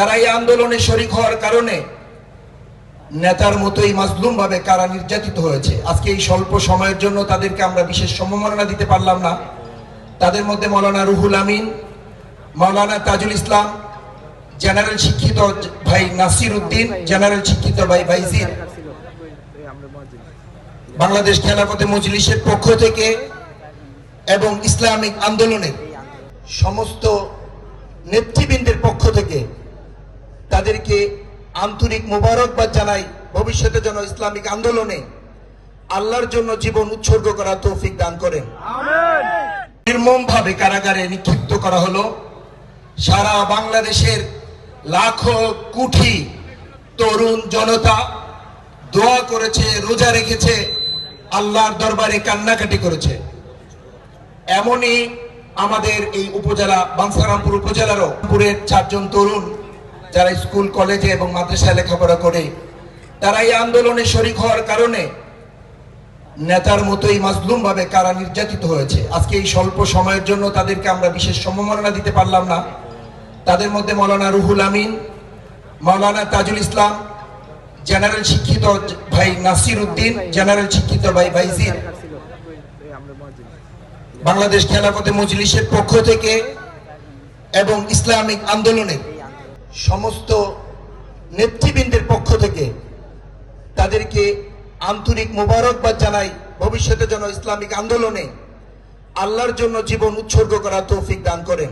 তারা এই আন্দোলনে শরিক হওয়ার কারণে নেতার মতোই মাজলুম ভাবে কারা নির্যাতিত হয়েছে। আজকে এই স্বল্প সময়ের জন্য তাদেরকে আমরা বিশেষ সম্মাননা দিতে পারলাম না। তাদের মধ্যে মৌলানা রুহুল আমিন, মৌলানা তাজুল ইসলাম, জেনারেল শিক্ষিত ভাই নাসির উদ্দিন, জেনারেল শিক্ষিত ভাই ভাইজির। বাংলাদেশ খেলাফতে মজলিসের পক্ষ থেকে এবং ইসলামিক আন্দোলনের সমস্ত নেতৃবৃন্দের পক্ষ আন্তরিক মোবারকবাদ জানাই ভবিষ্যতে যেন ইসলামিক আন্দোলনে আল্লাহর জন্য জীবন উৎসর্গ করা তৌফিক দান করেন। নির্মম ভাবে কারাগারে নিক্ষিপ্ত করা হলো। সারা বাংলাদেশের লাখো কুঠি তরুণ জনতা দোয়া করেছে রোজা রেখেছে আল্লাহর দরবারে কান্নাকাটি করেছে। এমনই আমাদের এই উপজেলা বাংসারামপুর উপজেলারও পুরের চারজন তরুণ যারা স্কুল, কলেজে এবং মাদ্রাসায় লেখাপড়া করে, তারা এই আন্দোলনে শরিক হওয়ার কারণে নেতার মতোই মাজলুম ভাবে কারা নির্যাতিত হয়েছে। আজকে এই স্বল্প সময়ের জন্য তাদেরকে আমরা বিশেষ সম্মাননা দিতে পারলাম না। তাদের মধ্যে মৌলানা রুহুল আমিন, মৌলানা তাজুল ইসলাম, জেনারেল শিক্ষিত ভাই নাসির উদ্দিন, জেনারেল শিক্ষিত ভাই ভাইজির। বাংলাদেশ খেলাফতে মজলিসের পক্ষ থেকে এবং ইসলামিক আন্দোলনের সমস্ত নেতৃবৃন্দের পক্ষ থেকে তাদেরকে আন্তরিক মোবারকবাদ জানাই ভবিষ্যতে যেন ইসলামিক আন্দোলনে আল্লাহর জন্য জীবন উৎসর্গ করা তৌফিক দান করেন।